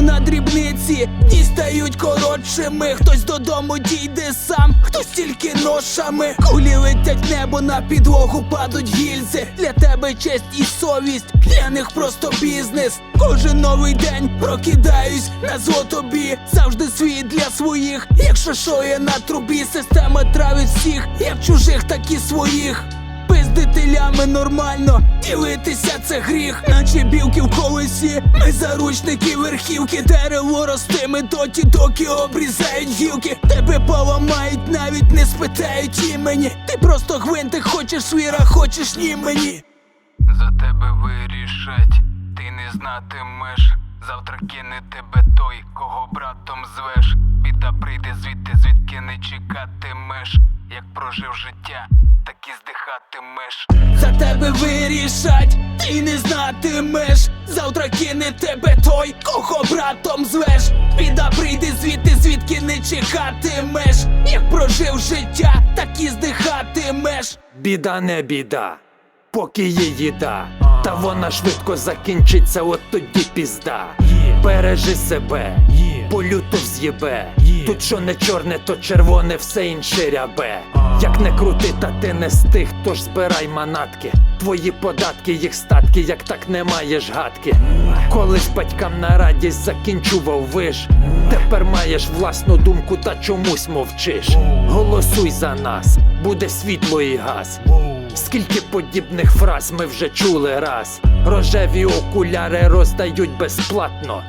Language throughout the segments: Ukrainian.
на дрібниці дні стають коротшими. Хтось додому дійде сам, хтось тільки ношами. Кулі летять небо на підлогу, падуть гільзи. Для тебе честь і совість, для них просто бізнес. Кожен новий день прокидаюсь на зло тобі. Завжди свій для своїх. Якщо що є на трубі, система травить всіх, як чужих, так і своїх. Пиздити лями нормально, ділитися це гріх, наче білки в колесі. Ми заручники верхівки, дерево ростиме доті, доки обрізають гілки. Тебе поламають, навіть не спитають імені. Ти просто гвинтик, хочеш віра, хочеш ні мені. За тебе вирішать, ти не знатимеш. Завтра кине тебе той, кого братом звеш. Біда прийде звідти, звідки не чекатимеш. Як прожив життя, так і здихатимеш. За тебе вирішать, ти не знатимеш. Завтра кине тебе той, кого братом звеш. Біда прийде звідти, звідки не чекатимеш. Як прожив життя, так і здихатимеш. Біда не біда, поки є їда. Та вона швидко закінчиться, от тоді пізда. Бережи себе, бо люто вз'єбе. Тут що не чорне, то червоне, все інше рябе. Як не крути, та ти не з тих, тож збирай манатки. Твої податки, їх статки, як так не маєш гадки. Колись батькам на радість закінчував виш. Тепер маєш власну думку та чомусь мовчиш. Голосуй за нас, буде світло і газ. Скільки подібних фраз ми вже чули раз. Рожеві окуляри роздають безплатно.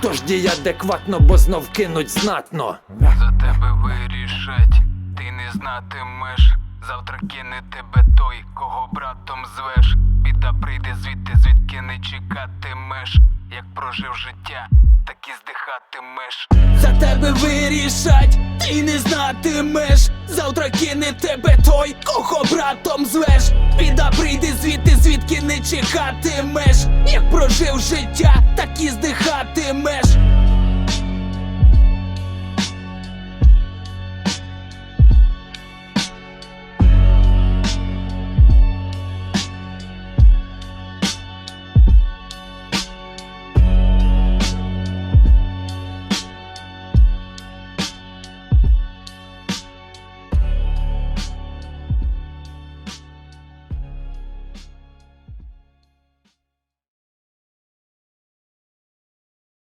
Тож дій адекватно, бо знов кинуть знатно. За тебе вирішать, ти не знатимеш. Завтра кине тебе той, кого братом звеш. Біда прийде звідти, звідки не чекатимеш. Як прожив життя, так і здихатимеш. За тебе вирішать, ти не знатимеш. Завтра кине тебе той, кого братом звеш. Біда прийде звідти, звідки не чекатимеш. Як прожив життя, так.